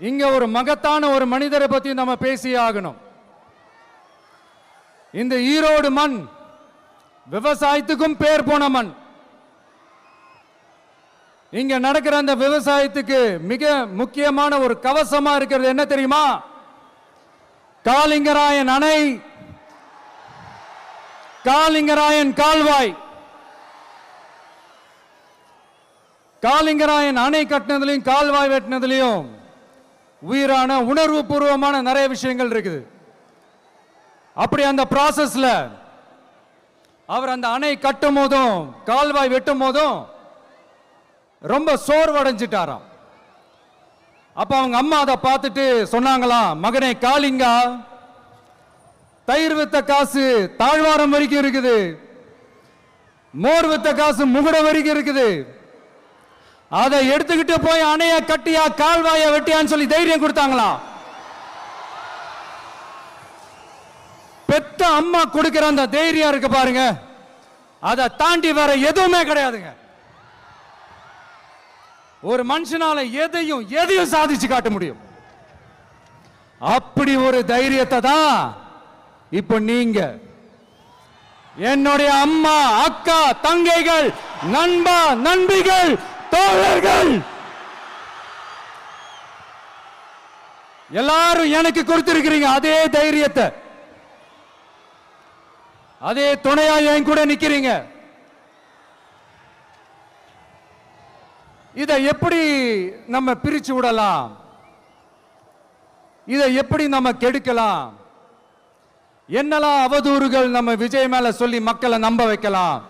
இங்க ஒரு மகத்தான ஒரு மனிதரை பத்தி நம்ம பேசி ஆகணும். இந்த ஈரோடு மண் விவசாயத்துக்கும் பேர் போன மண். இங்க நடக்கிற அந்த விவசாயத்துக்கு மிக முக்கியமான ஒரு கவசமா இருக்கிறது என்ன தெரியுமா? காலிங்கராயன் அணை. காலிங்கராயன் கால்வாய். காலிங்கராயன் அணை கட்டினதுலையும் கால்வாய் வெட்டினதுலையும் உயிரான உணர்வு பூர்வமான நிறைய விஷயங்கள் இருக்குது. அப்படி அந்த ப்ராசஸ்ல அவர் அந்த அணை கட்டும் போதும் கால்வாய் வெட்டும் போதும் ரொம்ப சோர்வடைஞ்சிட்டாராம். அப்ப அவங்க அம்மா அதை பார்த்துட்டு சொன்னாங்களாம் மகனே காளிங்கா தயிர் வித்த காசு தாழ்வாரம் வரைக்கும் இருக்குது. மோர் வித்த காசு முகுடம் வரைக்கும் இருக்குது. அதை எடுத்துக்கிட்டு போய் அணைய கட்டியா கால்வாய வெட்டியான்னு சொல்லி தைரியம் கொடுத்தாங்களா? பெத்த அம்மா கொடுக்கிற அந்த தைரியம் இருக்கு பாருங்க. அதை தாண்டி வேற எதுவுமே கிடையாதுங்க. ஒரு மனுஷனால எதையும் எதையும் சாதிச்சு காட்ட முடியும். அப்படி ஒரு தைரியத்தை தான் இப்போ நீங்க. என்னுடைய அம்மா அக்கா தங்கைகள் நண்பா நண்பிகள் தோழர்கள்! எல்லாரும் எனக்கு கொடுத்திருக்கிறீங்க அதே தைரியத்தை. அதே துணையா என் கூட நிக்கிறீங்க. இதை எப்படி நம்ம பிரிச்சு விடலாம்? இதை எப்படி நம்ம கெடுக்கலாம்? என்னெல்லாம் அவதூறுகள் நம்ம விஜய் மேல சொல்லி மக்களை நம்ப வைக்கலாம்?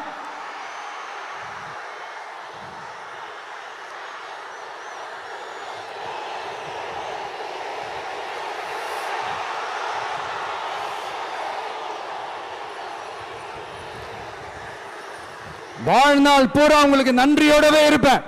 வாழ்நாள் பூரா உங்களுக்கு நன்றியோடவே இருப்பேன்.